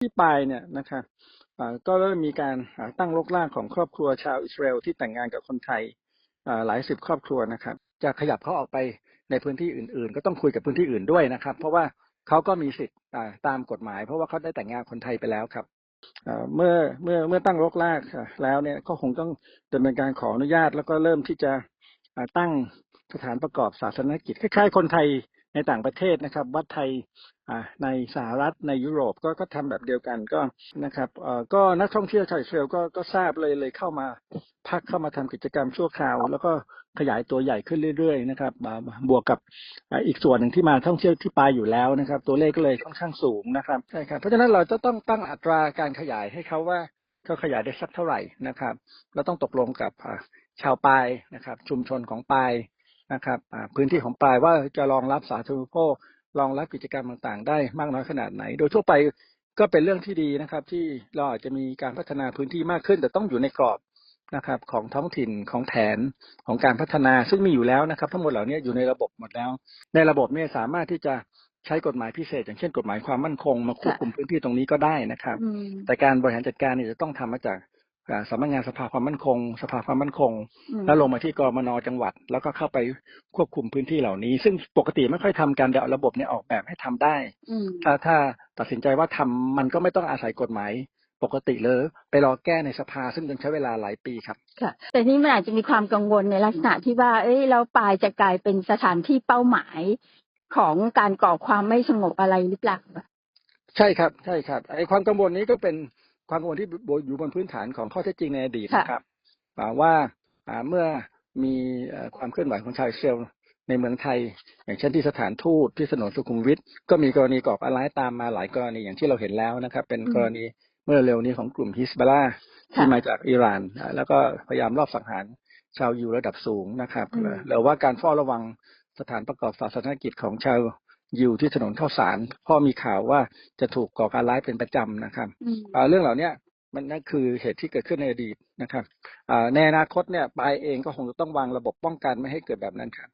ที่ปลายเนี่ยนะครับก็เริ่มมีการตั้งรกรากของครอบครัวชาวอิสราเอลที่แต่งงานกับคนไทยหลายสิบครอบครัวนะครับ จะขยับเขาออกไปในพื้นที่อื่น ๆ ก็ต้องคุยกับพื้นที่อื่นด้วยนะครับ เพราะว่าเขาก็มีสิทธิ์ตามกฎหมาย เพราะว่าเขาได้แต่งงานคนไทยไปแล้วครับเมื่อเมื่อเมื่อตั้งรกรากอ่าแล้วเนี่ยก็คงต้องดำเนินการขออนุญาต แล้วก็เริ่มที่จะตั้งสถานประกอบศาสนกิจคล้ายๆ คนไทย ในต่างประเทศนะครับ วัดไทยในสหรัฐในยุโรปก็ก็ทำแบบเดียวกันก็นะครับก็นักท่องเที่ยวชาวอิสราเอลก็ก็ทราบเลยเลยเข้ามาพักเข้ามาทำกิจกรรมชั่วคราว แล้วก็ขยายตัวใหญ่ขึ้นเรื่อยๆนะครับบวกกับอีกส่วนหนึ่งที่มาท่องเที่ยวที่ปลายอยู่แล้วนะครับ ตัวเลขก็เลยค่อนข้างสูงนะครับใช่ครับเพราะฉะนั้นเราจะต้องตั้งอัตราการขยายให้เขาว่าเขาขยายได้สักเท่าไหร่นะครับเราต้องตกลงกับชาวปายนะครับ ชุมชนของปาย นะครับอ่าพื้นที่ของปลายว่าจะรองรับสาธารณูปโภครองรับกิจกรรมต่างๆ ได้มากน้อยขนาดไหน โดยทั่วไปก็เป็นเรื่องที่ดีนะครับ ที่เราอาจจะมีการพัฒนาพื้นที่มากขึ้น แต่ต้องอยู่ในกรอบนะครับ ของท้องถิ่นของแผนของการพัฒนาซึ่งมีอยู่แล้วนะครับ ทั้งหมดเหล่านี้อยู่ในระบบหมดแล้ว ในระบบเนี่ยสามารถที่จะใช้กฎหมายพิเศษ อย่างเช่นกฎหมายความมั่นคงมาควบคุมพื้นที่ตรงนี้ก็ได้นะครับอืมแต่การบริหารจัดการเนี่ยจะต้องทำมาจากอ่า สำนักงานสภาความมั่นคง สภาความมั่นคงอืมแล้วลงมาที่กรมนจังหวัด แล้วก็เข้าไปควบคุมพื้นที่เหล่านี้ ซึ่งปกติไม่ค่อยทำกันเดี๋ยวระบบเนี่ยออกแบบให้ทำได้อืมถ้าถ้าตัดสินใจว่าทำมันก็ไม่ต้องอาศัยกฎหมายปกติเลยไปรอแก้ในสภาซึ่งต้องใช้เวลาหลายปีครับค่ะแต่นี่มันอาจจะมีความกังวลในลักษณะที่ว่า เอ้ยแล้วปลายจะกลายเป็นสถานที่เป้าหมายของการก่อความไม่สงบอะไรหรือเปล่าใช่ครับ ใช่ครับไอ้ความกังวลนี้ก็เป็น ความกังวลที่อยู่บนพื้นฐานของข้อเท็จจริงในอดีตค่ะนะครับอ่าว่าอ่าเมื่อมีเอ่อความเคลื่อนไหวของชาวอิสราเอลในเมืองไทย อย่างเช่นที่สถานทูตที่ถนนสุขุมวิทก็มีกรณีก่อการร้ายตามมาหลายกรณีอย่างที่เราเห็นแล้วนะครับ เป็นกรณีเมื่อเร็วนี้ของกลุ่มฮิสบาลาที่มาจากอิหร่านอ่าแล้วก็พยายามรอบสังหารชาวยิวระดับสูงนะครับอืมหรือว่าการเฝ้าระวังสถานประกอบศาสนกิจของชาว ยิวที่ถนนข้าวสารเพราะมีข่าวว่าจะถูกก่อการร้ายเป็นประจำนะครับอืมอ่าเรื่องเหล่าเนี้ยมันนั่นคือเหตุที่เกิดขึ้นในอดีตนะครับอ่าในอนาคตเนี่ยปายเองก็คงจะต้องวางระบบป้องกันไม่ให้เกิดแบบนั้นครับ